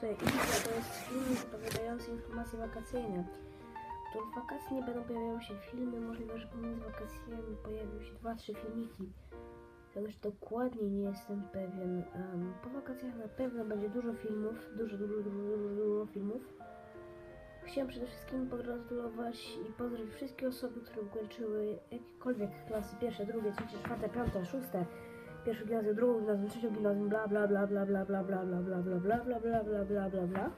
To jest film zapowiadający informacje wakacyjne. To w wakacji nie będą pojawiały się filmy, możliwe, że pomiędzy wakacjami pojawią się dwa, trzy filmiki. Chociaż dokładnie nie jestem pewien. Em, po wakacjach na pewno będzie dużo filmów, dużo, dużo, dużo, dużo, dużo filmów. Chciałem przede wszystkim pogratulować i pozdrowić wszystkie osoby, które ukończyły jakiekolwiek klasy pierwsze, drugie, trzecie, czwarte, piąte, szóste, pierwszą gimnazjum, drugą gimnazjum, trzecią gimnazjum, bla bla bla bla bla bla bla bla bla bla bla bla bla bla bla bla bla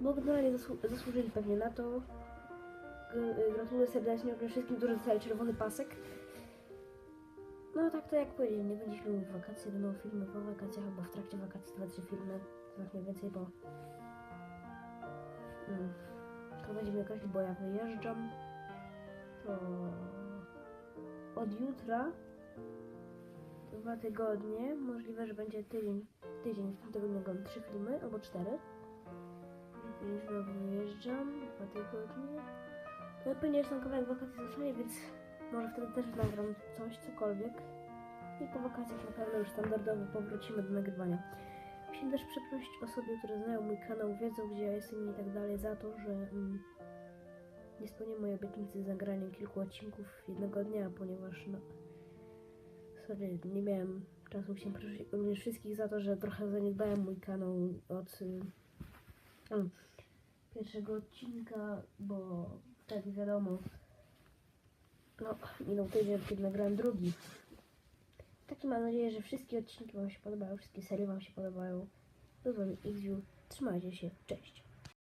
bo generalnie zasłu- zasłużyli pewnie na to. Gratuluję serdecznie wszystkim, którzy dostali czerwony pasek. No tak to jak powiedziałem, nie będzie filmów w wakacje, będą filmy po wakacjach albo w trakcie wakacji, dwa, trzy filmy, trochę mniej więcej, bo mm, to będziemy jakaś, bo ja wyjeżdżam, to od jutra dwa tygodnie, możliwe, że będzie tydzień, tydzień, w tym tygodniu będą trzy filmy albo cztery. Już wyjeżdżam, dwa tygodnie. No pewnie jeszcze kawałek wakacji zostanie, więc może wtedy też nagram coś, cokolwiek. I po wakacjach na pewno już standardowo powrócimy do nagrywania. Chciałem też przeprosić osoby, które znają mój kanał, wiedzą gdzie ja jestem i tak dalej, za to, że mm, nie spełnię mojej obietnicy zagrania kilku odcinków jednego dnia, ponieważ no... Sorry, nie miałem czasu. Chciałem przeprosić również wszystkich za to, że trochę zaniedbałem mój kanał od... Y, mm, pierwszego odcinka, bo wtedy wiadomo, no minął tydzień, kiedy nagrałem drugi. Taki mam nadzieję, że wszystkie odcinki Wam się podobają, wszystkie serie Wam się podobają. Był Wami Xu, trzymajcie się, cześć.